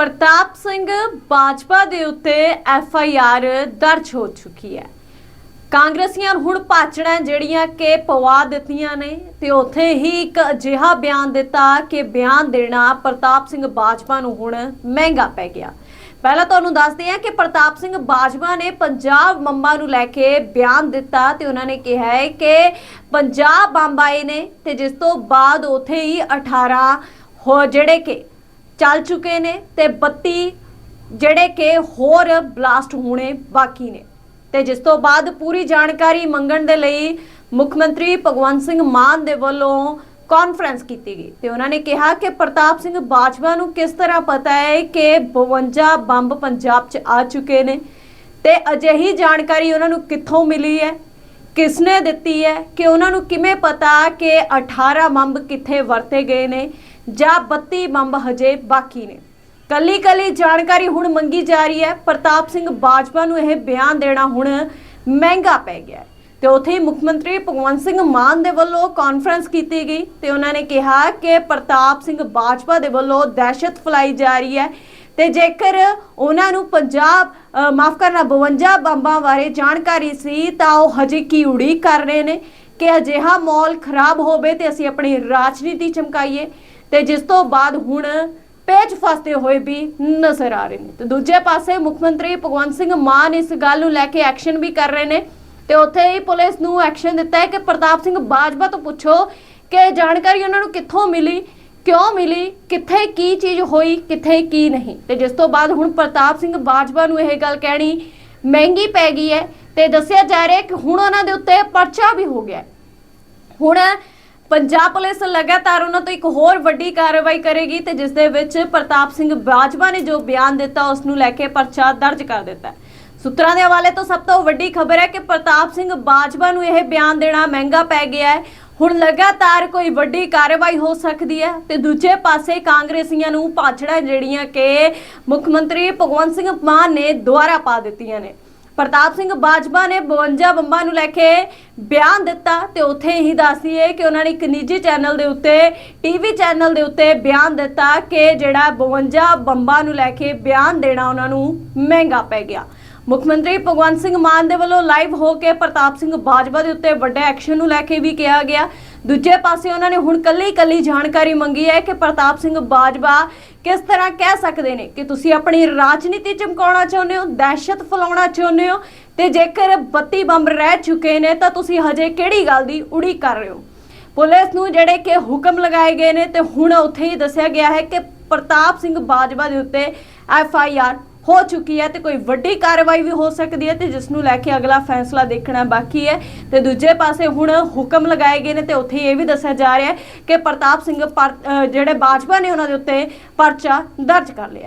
ਪ੍ਰਤਾਪ ਸਿੰਘ ਬਾਜਪਾ ਦੇ ਉੱਤੇ F I R ਦਰਜ ਹੋ ਚੁੱਕੀ ਹੈ। ਕਾਂਗਰਸੀਆਂ ਹੁਣ ਭਾਚੜਾਂ ਜਿਹੜੀਆਂ ਕਿ ਪਵਾ ਦਿੱਤੀਆਂ ਨੇ ਤੇ ਉੱਥੇ ਹੀ ਇੱਕ ਅਜਿਹਾ ਬਿਆਨ ਦਿੱਤਾ ਕਿ ਬਿਆਨ ਦੇਣਾ ਪ੍ਰਤਾਪ ਸਿੰਘ ਬਾਜਪਾ ਨੂੰ ਹੁਣ ਮਹਿੰਗਾ ਪੈ ਗਿਆ। ਪਹਿਲਾਂ ਤੁਹਾਨੂੰ ਦੱਸਦੇ ਹਾਂ ਕਿ ਪ੍ਰਤਾਪ ਸਿੰਘ ਬਾਜਵਾ ਨੇ ਪੰਜਾਬ ਮੰਮਾ ਨੂੰ ਲੈ ਕੇ ਬਿਆਨ ਦਿੱਤਾ ਤੇ ਉਹਨਾਂ ਨੇ ਕਿਹਾ ਹੈ ਕਿ ਪੰਜਾਬ ਬੰਬ ਆਏ ਨੇ ਤੇ ਜਿਸ ਤੋਂ ਬਾਅਦ ਉੱਥੇ ਹੀ 18 ਹੋ ਜਿਹੜੇ ਕਿ ਚੱਲ ਚੁੱਕੇ ਨੇ ਤੇ 32 ਜਿਹੜੇ ਕਿ ਹੋਰ ਬਲਾਸਟ ਹੋਣੇ ਬਾਕੀ ਨੇ। ਤੇ ਜਿਸ ਤੋਂ ਬਾਅਦ ਪੂਰੀ ਜਾਣਕਾਰੀ ਮੰਗਣ ਦੇ ਲਈ ਮੁੱਖ ਮੰਤਰੀ ਭਗਵੰਤ ਸਿੰਘ ਮਾਨ ਦੇ ਵੱਲੋਂ ਕਾਨਫਰੰਸ ਕੀਤੀ ਗਈ। ਤੇ ਉਹਨਾਂ ਨੇ ਕਿਹਾ ਕਿ ਪ੍ਰਤਾਪ ਸਿੰਘ ਬਾਜਵਾ ਨੂੰ ਕਿਸ ਤਰ੍ਹਾਂ ਪਤਾ ਹੈ ਕਿ 52 ਬੰਬ ਪੰਜਾਬ 'ਚ ਆ ਚੁੱਕੇ ਨੇ? ਤੇ ਅਜਿਹੀ ਜਾਣਕਾਰੀ ਉਹਨਾਂ ਨੂੰ ਕਿੱਥੋਂ ਮਿਲੀ ਹੈ? ਕਿਸਨੇ ਦਿੱਤੀ ਹੈ? ਕਿ ਉਹਨਾਂ ਨੂੰ ਕਿਵੇਂ ਪਤਾ ਕਿ 18 ਬੰਬ ਕਿੱਥੇ ਵਰਤੇ ਗਏ ਨੇ? ਜਾਂ 32 ਬੰਬ ਹਜੇ ਬਾਕੀ ਨੇ। ਕੱਲੀ ਕੱਲੀ ਜਾਣਕਾਰੀ ਹੁਣ ਮੰਗੀ ਜਾ ਰਹੀ ਹੈ। ਪ੍ਰਤਾਪ ਸਿੰਘ ਬਾਜਵਾ ਨੂੰ ਇਹ ਬਿਆਨ ਦੇਣਾ ਹੁਣ ਮਹਿੰਗਾ ਪੈ ਗਿਆ ਹੈ। ਤੇ ਉੱਥੇ ਮੁੱਖ ਮੰਤਰੀ ਭਗਵੰਤ ਸਿੰਘ ਮਾਨ ਦੇ ਵੱਲੋਂ ਕਾਨਫਰੰਸ ਕੀਤੀ ਗਈ ਤੇ ਉਹਨਾਂ ਨੇ ਕਿਹਾ ਕਿ ਪ੍ਰਤਾਪ ਸਿੰਘ ਬਾਜਵਾ ਦੇ ਵੱਲੋਂ ਦਹਿਸ਼ਤ ਫੈਲਾਈ ਜਾ ਰਹੀ ਹੈ। ਤੇ ਜੇਕਰ ਉਹਨਾਂ ਨੂੰ ਪੰਜਾਬ ਮਾਫ ਕਰਨਾ 52 ਬੰਬਾਂ ਬਾਰੇ ਜਾਣਕਾਰੀ ਸੀ ਤਾਂ ਉਹ ਹਜੇ ਕੀ ਉਡੀਕ ਕਰ ਰਹੇ ਨੇ? ਕਿ ਅਜਿਹਾ ਮਾਹੌਲ ਖਰਾਬ ਹੋਵੇ ਤੇ ਅਸੀਂ ਆਪਣੀ ਰਾਜਨੀਤੀ ਚਮਕਾਈਏ ਤੇ ਜਿਸ ਤੋਂ ਬਾਅਦ ਹੁਣ ਪੇਚ ਫਸਦੇ ਹੋਏ ਵੀ ਨਜ਼ਰ ਆ ਰਹੇ ਨੇ। ਤੇ ਦੂਜੇ ਪਾਸੇ ਮੁੱਖ ਮੰਤਰੀ ਭਗਵੰਤ ਸਿੰਘ ਮਾਨ ਇਸ ਗੱਲ ਨੂੰ ਲੈ ਕੇ ਐਕਸ਼ਨ ਵੀ ਕਰ ਰਹੇ ਨੇ ਤੇ ਉੱਥੇ ਹੀ ਪੁਲਿਸ ਨੂੰ ਐਕਸ਼ਨ ਦਿੱਤਾ ਹੈ ਕਿ ਪ੍ਰਤਾਪ ਸਿੰਘ ਬਾਜਵਾ ਤੋਂ ਪੁੱਛੋ ਕਿ ਇਹ ਜਾਣਕਾਰੀ ਉਹਨਾਂ ਨੂੰ ਕਿੱਥੋਂ ਮਿਲੀ, ਕਿਉਂ ਮਿਲੀ, ਕਿੱਥੇ ਕੀ ਚੀਜ਼ ਹੋਈ, ਕਿੱਥੇ ਕੀ ਨਹੀਂ। ਤੇ ਜਿਸ ਤੋਂ ਬਾਅਦ ਹੁਣ ਪ੍ਰਤਾਪ ਸਿੰਘ ਬਾਜਵਾ ਨੂੰ ਇਹ ਗੱਲ ਕਹਿਣੀ ਮਹਿੰਗੀ ਪੈ ਗਈ ਹੈ ਤੇ ਦੱਸਿਆ ਜਾ ਰਿਹਾ ਕਿ ਹੁਣ ਉਹਨਾਂ ਦੇ ਉੱਤੇ ਪਰਚਾ ਵੀ ਹੋ ਗਿਆ ਹੁਣ ਪੰਜਾਬ ਪੁਲਿਸ ਲਗਾਤਾਰ ਉਹਨਾਂ ਤੋਂ ਇੱਕ ਹੋਰ ਵੱਡੀ ਕਾਰਵਾਈ ਕਰੇਗੀ ਤੇ ਜਿਸ ਦੇ ਵਿੱਚ ਪ੍ਰਤਾਪ ਸਿੰਘ ਬਾਜਵਾ ਨੇ ਜੋ ਬਿਆਨ ਦਿੱਤਾ, ਉਸ ਨੂੰ ਲੈ ਕੇ ਪਰਚਾ ਦਰਜ ਕਰ ਦਿੱਤਾ ਸੂਤਰਾਂ ਦੇ ਹਵਾਲੇ ਤੋਂ ਸਭ ਤੋਂ ਵੱਡੀ ਖਬਰ ਹੈ ਕਿ ਪ੍ਰਤਾਪ ਸਿੰਘ ਬਾਜਵਾ ਨੂੰ ਇਹ ਬਿਆਨ ਦੇਣਾ ਮਹਿੰਗਾ ਪੈ ਗਿਆ ਹੈ। ਹੁਣ ਲਗਾਤਾਰ ਕੋਈ ਵੱਡੀ ਕਾਰਵਾਈ ਹੋ ਸਕਦੀ ਹੈ ਤੇ ਦੂਜੇ ਪਾਸੇ ਕਾਂਗਰਸੀਆਂ ਨੂੰ ਪਾਛੜਾ ਜਿਹੜੀਆਂ ਕਿ ਮੁੱਖ ਮੰਤਰੀ ਭਗਵੰਤ ਸਿੰਘ ਮਾਨ ਨੇ ਦੁਆਰਾ ਪਾ ਦਿੱਤੀਆਂ ਨੇ। ਪ੍ਰਤਾਪ ਸਿੰਘ ਬਾਜਵਾ ਨੇ 52 ਬੰਬਾਂ ਨੂੰ ਲੈ ਕੇ ਬਿਆਨ ਦਿੱਤਾ ਤੇ ਉੱਥੇ ਹੀ ਦੱਸੀਏ ਕਿ ਉਹਨਾਂ ਨੇ ਇੱਕ ਨਿੱਜੀ ਚੈਨਲ ਦੇ ਉੱਤੇ, ਟੀਵੀ ਚੈਨਲ ਦੇ ਉੱਤੇ ਬਿਆਨ ਦਿੱਤਾ ਕਿ ਜਿਹੜਾ 52 ਬੰਬਾਂ ਨੂੰ ਲੈ ਕੇ ਬਿਆਨ ਦੇਣਾ ਉਹਨਾਂ ਨੂੰ ਮਹਿੰਗਾ ਪੈ ਗਿਆ। ਮੁੱਖ ਮੰਤਰੀ ਭਗਵੰਤ ਸਿੰਘ ਮਾਨ ਦੇ ਵੱਲੋਂ ਲਾਈਵ ਹੋ ਕੇ ਪ੍ਰਤਾਪ ਸਿੰਘ ਬਾਜਵਾ ਦੇ ਉੱਤੇ ਵੱਡੇ ਐਕਸ਼ਨ ਨੂੰ ਲੈ ਕੇ ਵੀ ਕਿਹਾ ਗਿਆ। ਦੂਜੇ ਪਾਸੇ ਉਹਨਾਂ ਨੇ ਹੁਣ ਕੱਲੀ ਕੱਲੀ ਜਾਣਕਾਰੀ ਮੰਗੀ ਹੈ ਕਿ ਪ੍ਰਤਾਪ ਸਿੰਘ ਬਾਜਵਾ ਕਿਸ ਤਰ੍ਹਾਂ ਕਹਿ ਸਕਦੇ ਨੇ ਕਿ ਤੁਸੀਂ ਆਪਣੀ ਰਾਜਨੀਤੀ ਚਮਕਾਉਣਾ ਚਾਹੁੰਦੇ ਹੋ, ਦਹਿਸ਼ਤ ਫੈਲਾਉਣਾ ਚਾਹੁੰਦੇ ਹੋ ਤੇ ਜੇਕਰ 32 ਬੰਬ ਰਹਿ ਚੁੱਕੇ ਨੇ ਤਾਂ ਤੁਸੀਂ ਹਜੇ ਕਿਹੜੀ ਗੱਲ ਦੀ ਉਡੀਕ ਕਰ ਰਹੇ ਹੋ? ਪੁਲਿਸ ਨੂੰ ਜਿਹੜੇ ਕਿ ਹੁਕਮ ਲਗਾਏ ਗਏ ਨੇ ਤੇ ਹੁਣ ਉੱਥੇ ਹੀ ਦੱਸਿਆ ਗਿਆ ਹੈ ਕਿ ਪ੍ਰਤਾਪ ਸਿੰਘ ਬਾਜਵਾ ਦੇ ਉੱਤੇ ਐਫ ਆਈ ਆਰ ਹੋ ਚੁੱਕੀ ਹੈ ਤੇ ਕੋਈ ਵੱਡੀ ਕਾਰਵਾਈ ਵੀ ਹੋ ਸਕਦੀ ਹੈ ਤੇ ਜਿਸ ਨੂੰ ਲੈ ਕੇ ਅਗਲਾ ਫੈਸਲਾ ਦੇਖਣਾ ਬਾਕੀ ਹੈ। ਤੇ ਦੂਜੇ ਪਾਸੇ ਹੁਣ ਹੁਕਮ ਲਗਾਏ ਗਏ ਨੇ ਤੇ ਉੱਥੇ ਇਹ ਵੀ ਦੱਸਿਆ ਜਾ ਰਿਹਾ ਹੈ ਕਿ ਪ੍ਰਤਾਪ ਸਿੰਘ ਪਰ- ਜਿਹੜੇ ਬਾਜਵਾ ਨੇ ਉਹਨਾਂ ਦੇ ਉੱਤੇ ਪਰਚਾ ਦਰਜ ਕਰ ਲਿਆ।